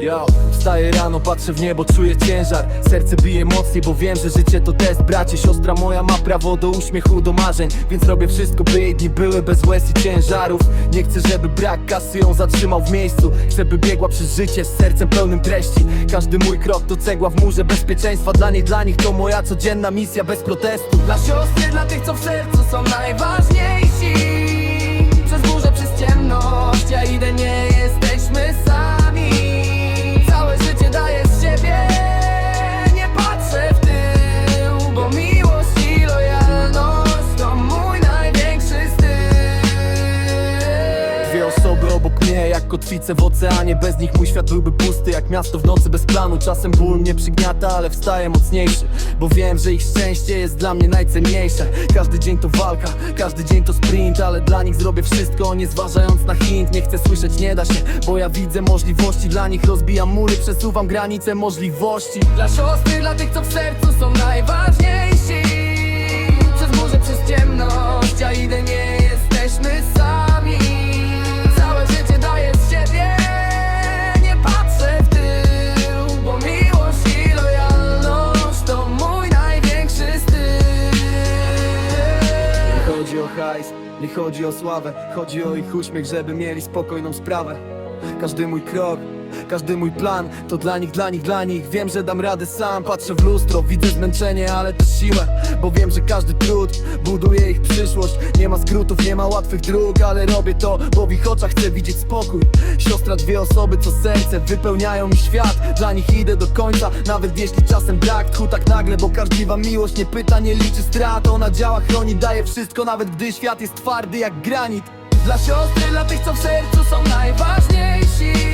Yo, wstaję rano, patrzę w niebo, czuję ciężar. Serce bije mocniej, bo wiem, że życie to test Bracie, siostra moja ma prawo do uśmiechu, do marzeń. Więc robię wszystko, by jej dni były bez łez i ciężarów. Nie chcę, żeby brak kasy ją zatrzymał w miejscu. Chcę, by biegła przez życie z sercem pełnym treści. Każdy mój krok to cegła w murze bezpieczeństwa. Dla niej, dla nich to moja codzienna misja bez protestu. Dla siostry, dla tych co w sercu są najważniejsi osoby obok mnie, jak kotwice w oceanie. Bez nich mój świat byłby pusty, jak miasto w nocy bez planu. Czasem ból mnie przygniata, ale wstaję mocniejszy Bo wiem, że ich szczęście jest dla mnie najcenniejsze. Każdy dzień to walka, każdy dzień to sprint Ale dla nich zrobię wszystko, nie zważając na hint Nie chcę słyszeć, nie da się, bo ja widzę możliwości. Dla nich rozbijam mury, przesuwam granice możliwości. Dla siostry, dla tych co w sercu hajs, nie chodzi o sławę Chodzi o ich uśmiech, żeby mieli spokojną sprawę. Każdy mój krok, każdy mój plan To dla nich, dla nich, dla nich. Wiem, że dam radę sam Patrzę w lustro, widzę zmęczenie, ale też siłę Bo wiem, że każdy trud buduje ich przyszłość. Nie ma skrótów, nie ma łatwych dróg Ale robię to, bo w ich oczach chcę widzieć spokój. Siostra, dwie osoby, co serce wypełniają mi świat. Dla nich idę do końca, nawet jeśli czasem brak Tchu tak nagle, bo każdliwa miłość nie pyta, nie liczy strat. Ona działa, chroni, daje wszystko, nawet gdy świat jest twardy jak granit. Dla siostry, dla tych co w sercu są najważniejsi